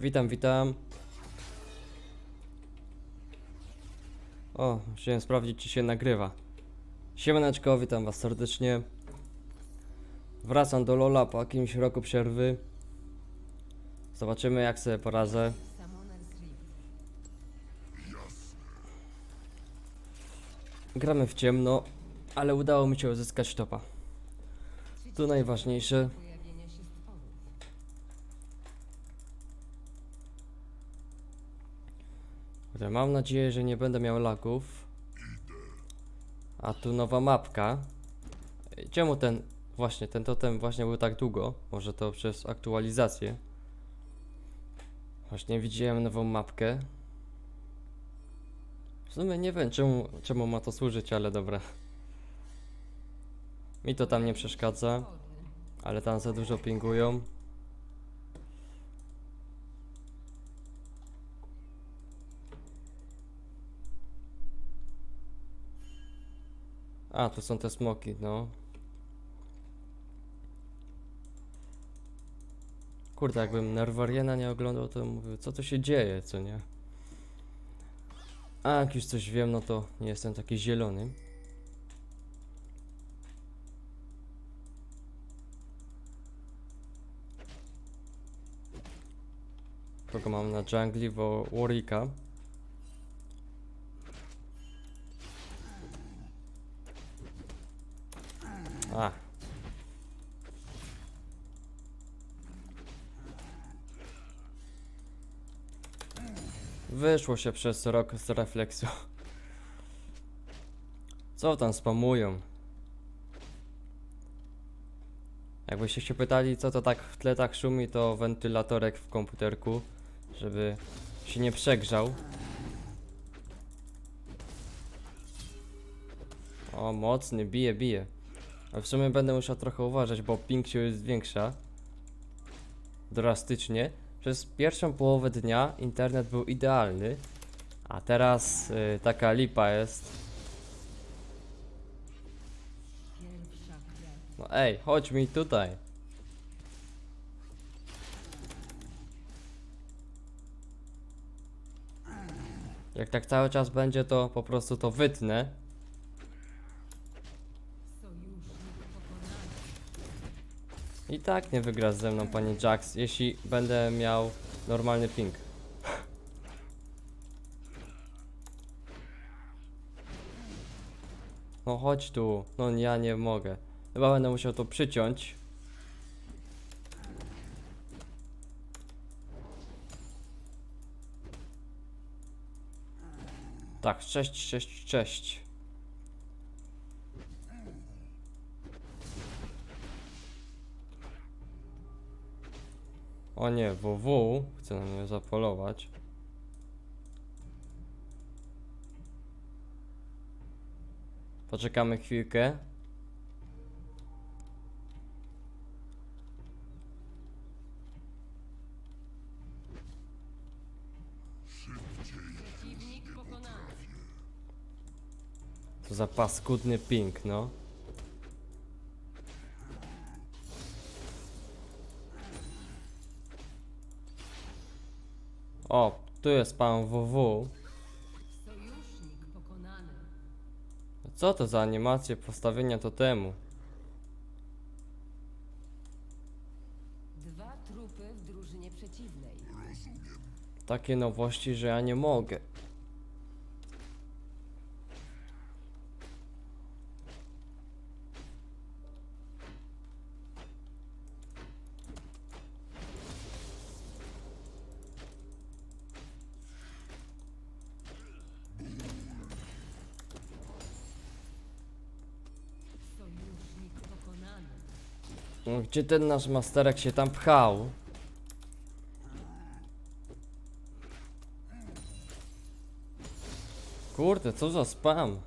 Witam, witam. O, chciałem sprawdzić, czy się nagrywa. Siemaneczko, witam was serdecznie. Wracam do Lola po jakimś roku przerwy. Zobaczymy, jak sobie poradzę. Gramy w ciemno, ale udało mi się uzyskać topa. To najważniejsze. Kurde, Mam nadzieję, że nie będę miał lagów. A tu nowa mapka. Czemu ten, właśnie, ten totem właśnie był tak długo? Może to przez aktualizację. Właśnie widziałem nową mapkę. W sumie nie wiem czemu, czemu ma to służyć, ale dobra. Mi to tam nie przeszkadza, ale tam za dużo pingują. A, to są te smoki, no. Kurde, jakbym Nerwariena nie oglądał, to mówię, co to się dzieje, co nie? A, jak już coś wiem, no to nie jestem taki zielony. Kogo mam na jungli, bo Warwicka. Wyszło się przez rok z refleksją. Co tam spamują? Jakbyście się pytali, co to tak w tle tak szumi, to wentylatorek w komputerku, żeby się nie przegrzał. O, mocny, bije, bije. A w sumie będę musiał trochę uważać, bo ping się zwiększa drastycznie. Przez pierwszą połowę dnia internet był idealny, a teraz y, taka lipa jest. No ej, chodź mi tutaj. Jak tak cały czas będzie, to po prostu to wytnę. Sojusznik pokonany. I tak nie wygra ze mną pani Jax, jeśli będę miał normalny ping. No chodź tu, no ja nie mogę. Chyba będę musiał to przyciąć. Tak, cześć, cześć, cześć. O nie, WW chce na mnie zapolować. Poczekamy chwilkę. To za paskudny ping, no. O, tu jest pan WW. Co to za animacje postawienia totemu? Dwa trupy w drużynie przeciwnej. Takie nowości, że ja nie mogę. Gdzie ten nasz masterek się tam pchał? Kurde, co za spam?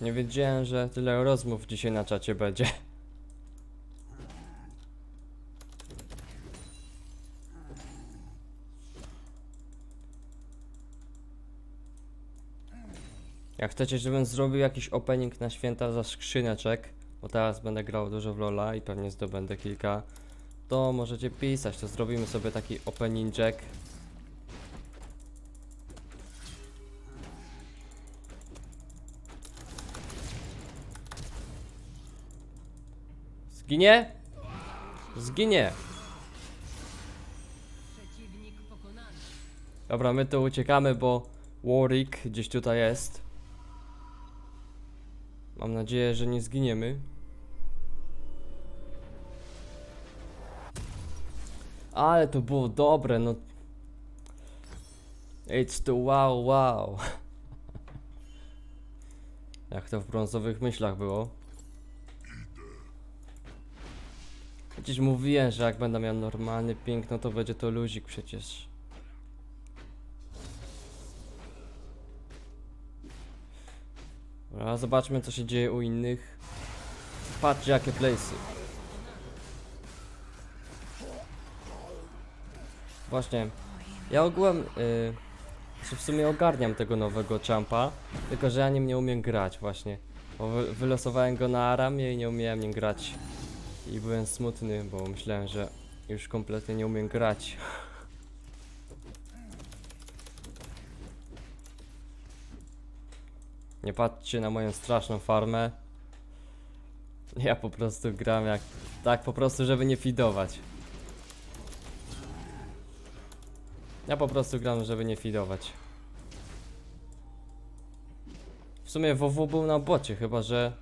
Nie wiedziałem, że tyle rozmów dzisiaj na czacie będzie. Jak chcecie, żebym zrobił jakiś opening na święta za skrzyneczek, bo teraz będę grał dużo w Lola i pewnie zdobędę kilka, to możecie pisać, to zrobimy sobie taki opening jack. Zginie? Zginie! Dobra, my tu uciekamy, bo Warwick gdzieś tutaj jest. Mam nadzieję, że nie zginiemy. Ale to było dobre, no. It's to wow, wow. Jak to w brązowych myślach było. Przecież mówiłem, że jak będę miał normalny ping, no to będzie to luzik przecież. Dobra, zobaczmy co się dzieje u innych. Patrzcie jakie playsy. Właśnie. Ja ogółem, y, czy w sumie ogarniam tego nowego champa, tylko że ja nim nie umiem grać właśnie. Bo wy, wylosowałem go na Aramie i nie umiałem nim grać. I byłem smutny, bo myślałem, że już kompletnie nie umiem grać. Nie patrzcie na moją straszną farmę. Ja po prostu gram jak... Tak po prostu, żeby nie fidować. Ja po prostu gram, żeby nie fidować. W sumie WW był na bocie, chyba że...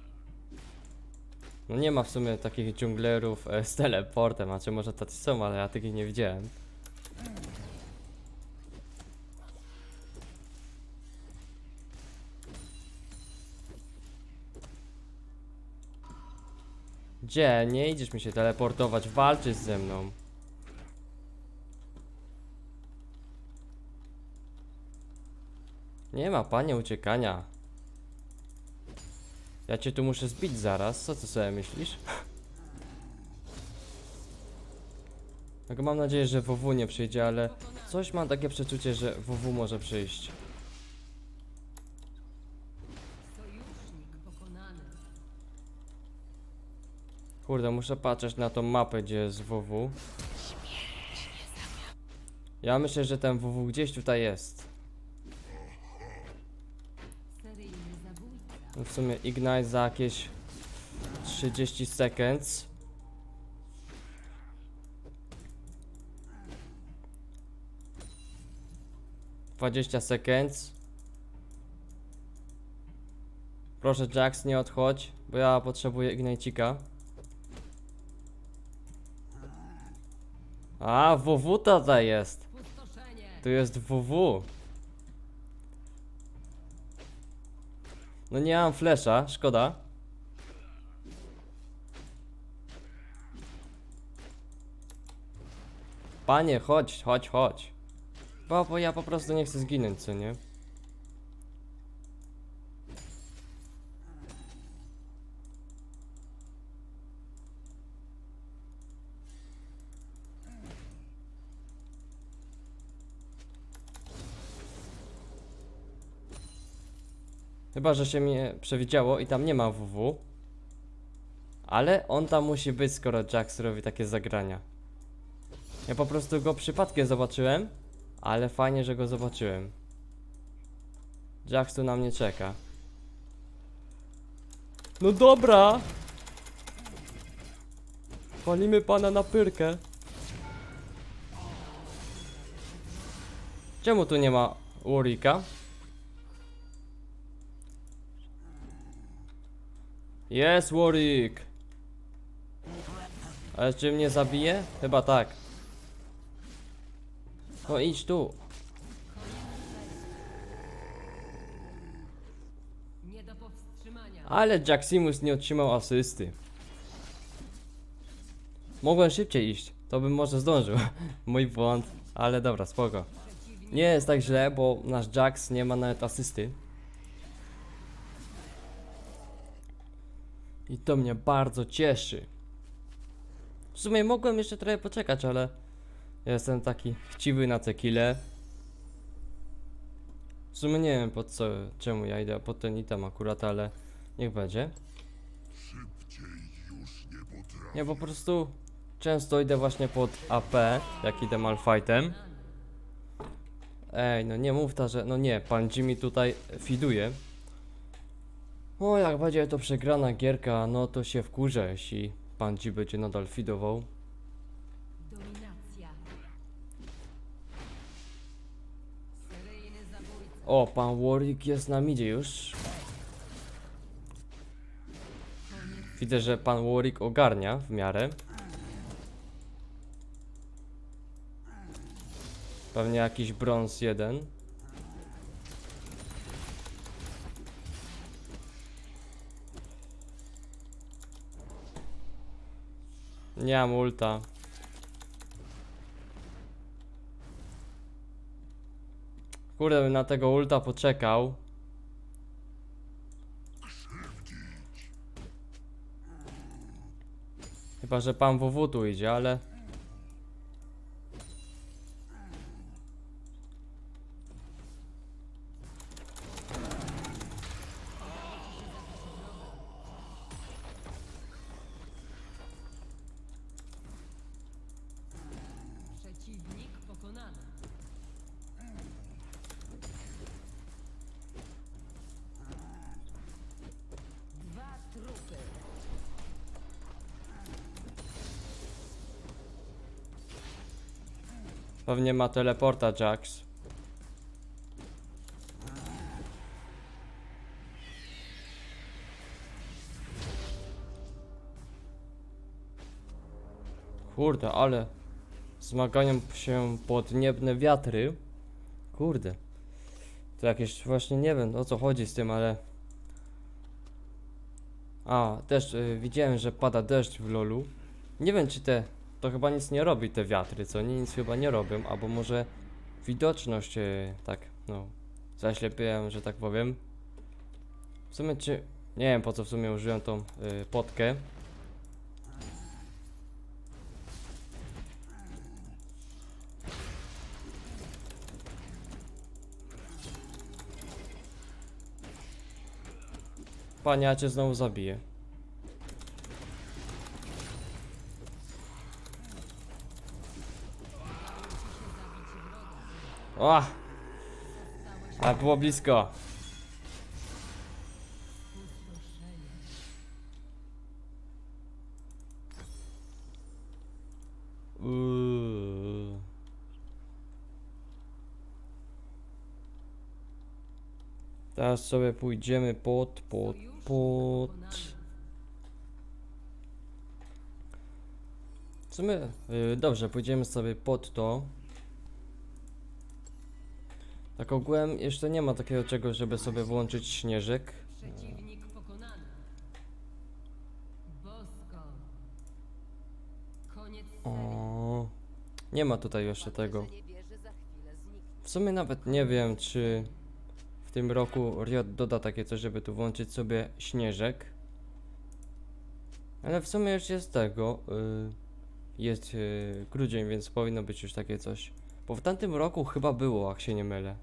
No nie ma w sumie takich dżunglerów e, z teleportem, a czy może tacy są, ale ja takich nie widziałem. Gdzie? Nie idziesz mi się teleportować, walczysz ze mną. Nie ma, panie, uciekania. Ja cię tu muszę zbić zaraz, co ty sobie myślisz? Tak mam nadzieję, że WW nie przyjdzie, ale coś mam takie przeczucie, że WW może przyjść. Kurde, muszę patrzeć na tą mapę, gdzie jest WW. Ja myślę, że ten WW gdzieś tutaj jest. No w sumie Ignite za jakieś 30 seconds. Dwadzieścia seconds. Proszę Jax, nie odchodź, bo ja potrzebuję Ignite'ika. A, WW tutaj jest. Tu jest WW. No nie mam flesza, szkoda. Panie, chodź, chodź, chodź. Bo, bo ja po prostu nie chcę zginąć, co nie? Chyba, że się mnie przewidziało i tam nie ma WW. Ale on tam musi być, skoro Jax robi takie zagrania. Ja po prostu go przypadkiem zobaczyłem, ale fajnie, że go zobaczyłem. Jax tu na mnie czeka. No dobra! Palimy pana na pyrkę. Czemu tu nie ma Warwicka? Jest Warwick! Ale czy mnie zabije? Chyba tak. No idź tu. Ale Jaximus nie otrzymał asysty. Mogłem szybciej iść. To bym może zdążył. Mój błąd. Ale dobra, spoko. Nie jest tak źle, bo nasz Jax nie ma nawet asysty. I to mnie bardzo cieszy. W sumie mogłem jeszcze trochę poczekać, ale jestem taki chciwy na tequilę. W sumie nie wiem po co, czemu ja idę pod ten item akurat, ale niech będzie. Nie, po prostu często idę właśnie pod AP, jak idę malfightem. Ej, no nie mów ta, że... No nie, pan Jimmy tutaj fiduje. O, jak będzie to przegrana gierka, no to się wkurzę, jeśli pan G będzie nadal fidował. Dominacja. Seryjny zabójca. O, pan Warwick jest na midzie już. Widzę, że pan Warwick ogarnia w miarę. Pewnie jakiś brąz jeden. Nie mam ulta. Kurde, bym na tego ulta poczekał. Chyba, że pan WW tu idzie, ale... Pewnie ma teleporta Jax. Kurde, ale zmagają się podniebne wiatry. Kurde. To jakieś właśnie nie wiem o co chodzi z tym, ale. A, też y, widziałem, że pada deszcz w lolu. Nie wiem czy te to chyba nic nie robi te wiatry, co nie? Nic chyba nie robią, albo może widoczność e, tak, no, zaślepiłem, że tak powiem. W sumie czy, nie wiem po co w sumie użyłem tą y, potkę. Cię znowu zabiję. O! A było blisko. Uuu. Teraz sobie pójdziemy pod, pod, pod. W sumie, y, dobrze, pójdziemy sobie pod to. Tak ogółem jeszcze nie ma takiego czegoś, żeby sobie włączyć śnieżek. Przeciwnik pokonany. Bosko. Koniec serii. O, nie ma tutaj jeszcze tego. W sumie nawet nie wiem, czy w tym roku Riot doda takie coś, żeby tu włączyć sobie śnieżek. Ale w sumie już jest tego. y, jest y, grudzień, więc powinno być już takie coś. Bo w tamtym roku chyba było, jak się nie mylę.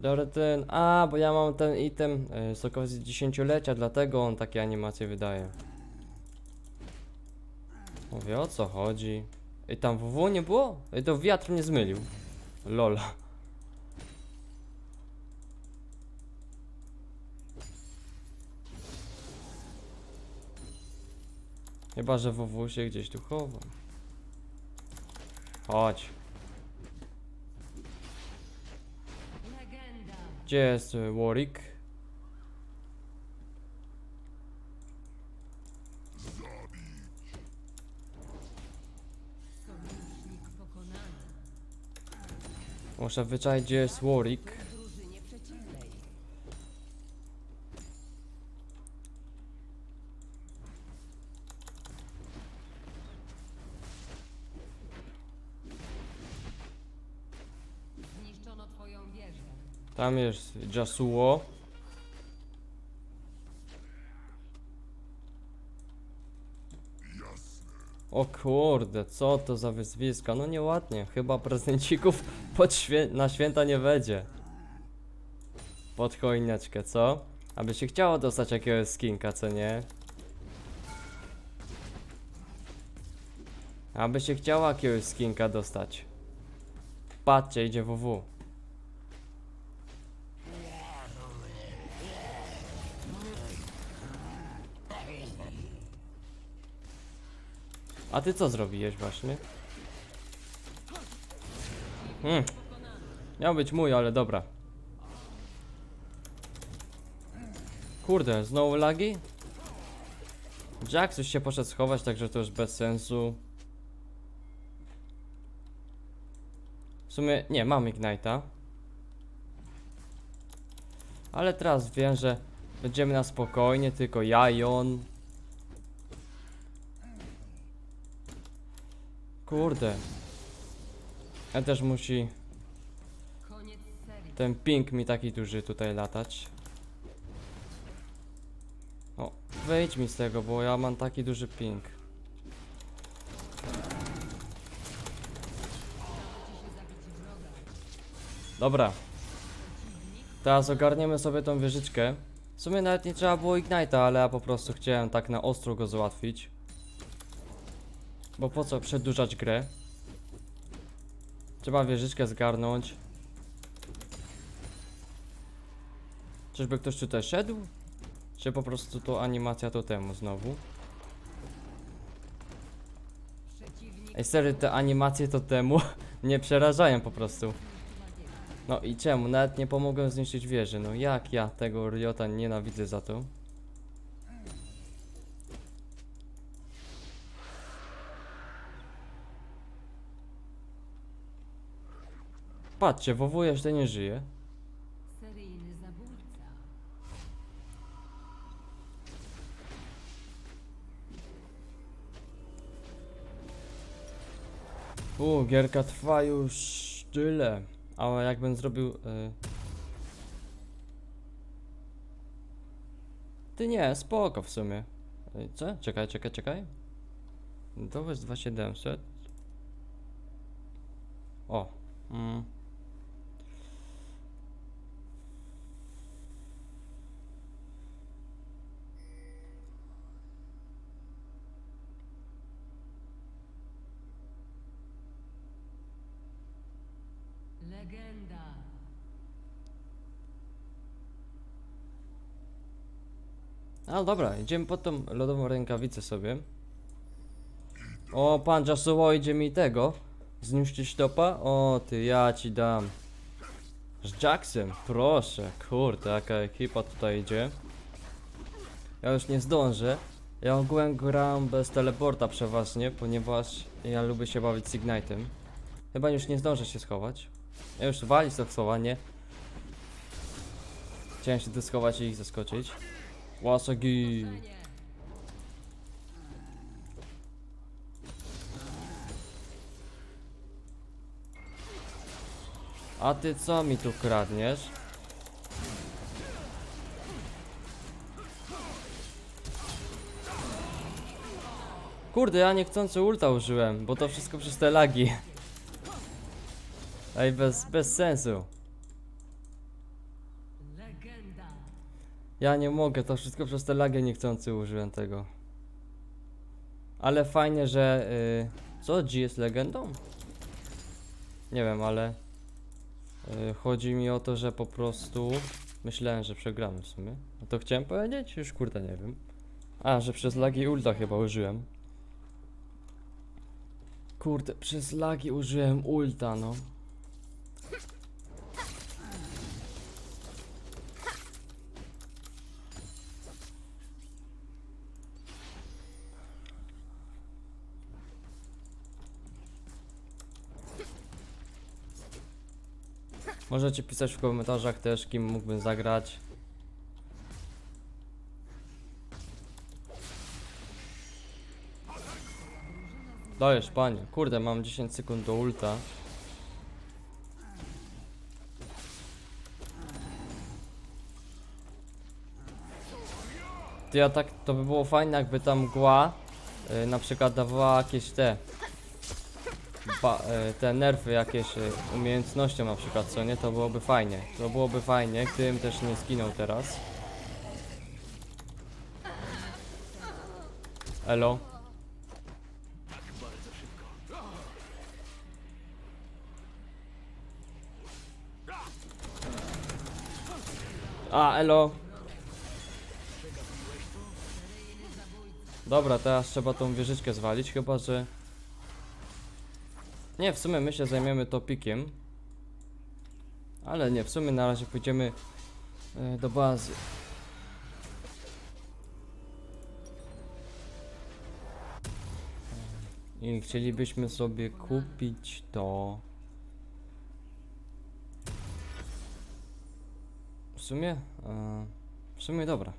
Dobra, ten. A, bo ja mam ten item y, z okazji dziesięciolecia, dlatego on takie animacje wydaje. Mówię o co chodzi. I tam WW nie było? I to wiatr mnie zmylił. Lola. Chyba, że WW się gdzieś tu chowa. Chodź. Gdzie jest y, Warwick? Muszę wyczaić, gdzie jest Warwick. W drużynie przeciwnej. Zniszczono twoją wieżę. Tam jest Jasuo. O kurde, co to za wyzwiska? No nieładnie, chyba prezencików pod świę na święta nie będzie. Pod choineczkę, co? Aby się chciało dostać jakiegoś skinka, co nie? Aby się chciało jakiegoś skinka dostać. Patrzcie, idzie WW. A ty co zrobiłeś właśnie? Hmm. Miał być mój, ale dobra. Kurde, znowu lagi? Jack coś się poszedł schować, także to już bez sensu. W sumie, nie, mam Ignite'a. Ale teraz wiem, że będziemy na spokojnie, tylko ja i on. Kurde. Ja też musi ten ping mi taki duży tutaj latać. O, wyjdź mi z tego, bo ja mam taki duży ping. Dobra. Teraz ogarniemy sobie tą wieżyczkę. W sumie nawet nie trzeba było Ignite'a, ale ja po prostu chciałem tak na ostro go załatwić. Bo po co przedłużać grę? Trzeba wieżyczkę zgarnąć. Czyżby ktoś tutaj szedł? Czy po prostu to animacja to temu znowu? Ej, serio, te animacje to temu mnie przerażają po prostu. No i czemu? Nawet nie pomogłem zniszczyć wieży. No jak ja tego Riota nienawidzę za to? Patrzcie, WW jeszcze nie żyje. seryjny zabójca. U, gierka trwa już tyle. Ale jakbym zrobił. Y... Ty nie, spoko w sumie. Y, Co? Czekaj, czekaj, czekaj. To jest 2700. O. Mm. Legenda. A dobra, idziemy pod tą lodową rękawicę sobie. O, pan Jasuo idzie mi tego. Zniszczyć topa? O, ty, ja ci dam. Z Jacksem, proszę, kurde, jaka ekipa tutaj idzie. Ja już nie zdążę. Ja ogółem gram bez teleporta przeważnie, ponieważ ja lubię się bawić z Ignite'em. Chyba już nie zdążę się schować. Ja już walić to schowanie. Chciałem się tu schować i ich zaskoczyć. Leczenie. A ty co mi tu kradniesz? Kurde, ja niechcący ulta użyłem, bo to wszystko przez te lagi. Ej, bez, bez sensu. Ja nie mogę, to wszystko przez te lagi niechcący użyłem tego. Ale fajnie, że... Y, co? G jest legendą? Nie wiem, ale... Y, chodzi mi o to, że po prostu... Myślałem, że przegramy w sumie. A to chciałem powiedzieć? Już kurde nie wiem. A, że przez lagi ulta chyba użyłem. Kurde, przez lagi użyłem ulta, no. Możecie pisać w komentarzach też, kim mógłbym zagrać. Dajesz, panie. Kurde, mam 10 sekund do ulta. Ty, a tak to by było fajne, jakby tam mgła y, na przykład dawała jakieś te y, te nerwy jakieś y, umiejętnością na przykład, co nie, to byłoby fajnie. To byłoby fajnie, gdybym też nie zginął teraz. Elo. A, elo. Dobra, teraz trzeba tą wieżyczkę zwalić, chyba że... Nie, w sumie my się zajmiemy topikiem. Ale nie, w sumie na razie pójdziemy e, do bazy. I chcielibyśmy sobie kupić to... W sumie? E, w sumie dobra.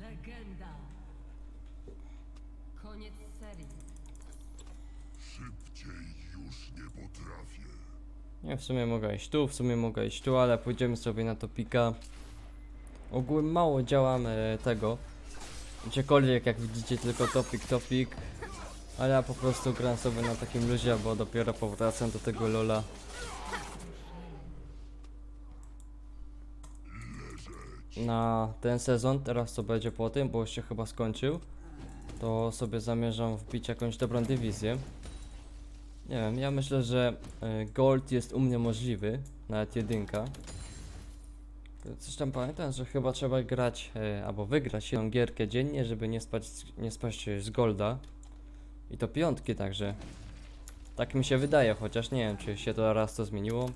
Legenda. Koniec serii. Szybciej już nie potrafię. Nie, w sumie mogę iść tu, w sumie mogę iść tu, ale pójdziemy sobie na topika. Ogółem mało działam e, tego. Gdziekolwiek, jak widzicie, tylko topik, topik. Ale ja po prostu gram sobie na takim luzie, bo dopiero powracam do tego lola. Na ten sezon, teraz co będzie po tym, bo już się chyba skończył, to sobie zamierzam wbić jakąś dobrą dywizję. Nie wiem, ja myślę, że e, Gold jest u mnie możliwy, nawet jedynka. Coś tam pamiętam, że chyba trzeba grać, e, albo wygrać jedną gierkę dziennie, żeby nie, spać, nie spaść z Golda. I to piątki także. Tak mi się wydaje, chociaż nie wiem, czy się to raz to zmieniło.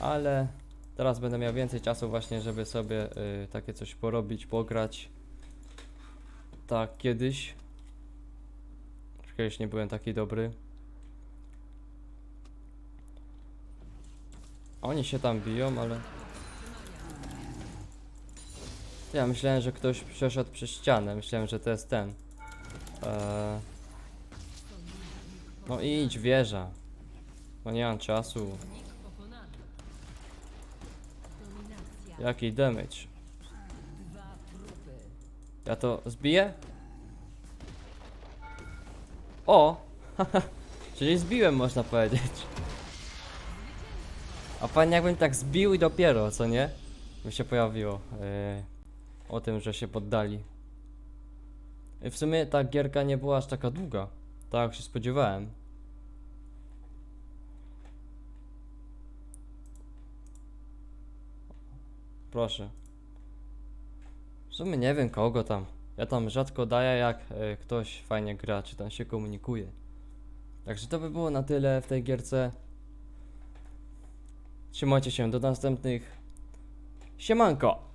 Ale teraz będę miał więcej czasu właśnie, żeby sobie e, takie coś porobić, pograć. Tak, kiedyś. Kiedyś nie byłem taki dobry. Oni się tam biją, ale... Ja myślałem, że ktoś przeszedł przez ścianę. Myślałem, że to jest ten. Eee... No idź, wieża. No nie mam czasu. Jaki damage? Ja to zbiję? O! Czyli zbiłem, można powiedzieć. A fajnie jakbym tak zbił i dopiero, co nie? By się pojawiło yy, o tym, że się poddali. I w sumie ta gierka nie była aż taka długa. Tak się spodziewałem. Proszę. W sumie nie wiem kogo tam. Ja tam rzadko daję jak e, ktoś fajnie gra, czy tam się komunikuje. Także to by było na tyle w tej gierce. Trzymajcie się do następnych. Siemanko!